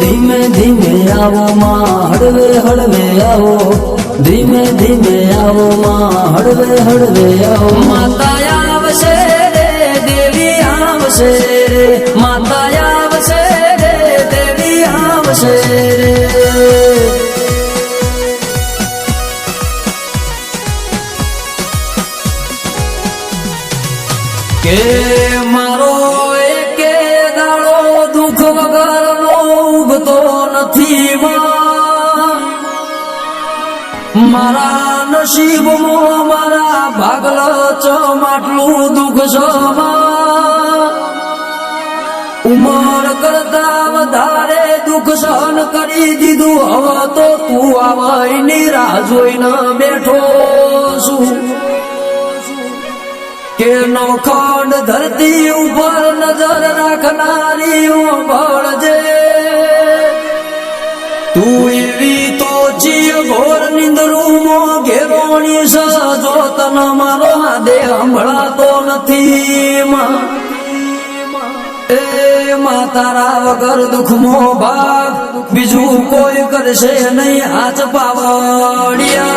ધીમે ધીમે આવો માં હળવે હળવે આવો. ધીમે ધીમે આવો માં હળવે હળવે આવો. માતા આવશે રે, દેવી આવશે રે. માતા આવશે રે, દેવી આવશે રે. કે મારા નસીબ મારા ભાગલ ચમાટલું દુઃખ છો ઉમર કરતા વધારે દુઃખ સહન કરી દીધું, હવે તો તું આવઈની રાહ જોઈને બેઠો છું. કે નોખંડ ધરતી ઉપર નજર રાખનારી ભળજે તું એવી તો જીય ઘોર નિંદરૂમાં ઘેરોણી સજો તન મારો નથી માં. માં તારા વગર દુઃખમો ભાગ બીજું કોઈ કરશે નહીં હાથ પાવડિયા.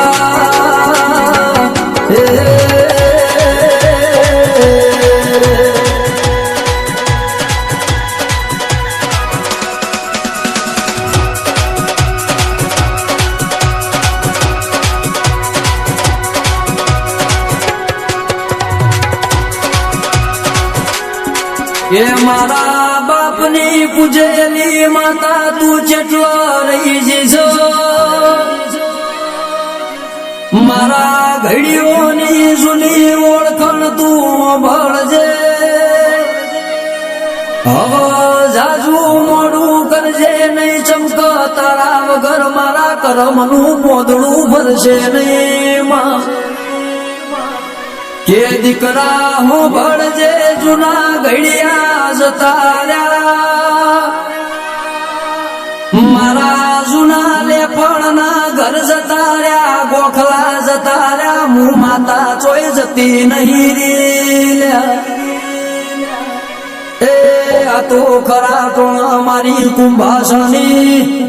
એ મારા બાપની પૂજેલી માતા, તું જેટલો રહી જઈશ. મારા ઘડીઓની જૂની ઓળખણ તું ભળજે હવે જાજુ મોડું કરજે, નહીં ચમક તારા વગર મારા કરમનું પોદડું ભરશે નહીં માં. કે દીકરા, હું ભળજે જૂના ઘડિયા જતા રહ્યા મારા જૂના લેપણના ઘર જતા રહ્યા ગોખલા જતા રહ્યા હું માતા ચોય જતી નહીં રે એ તો ખરા ટોણા મારી કુંભાસની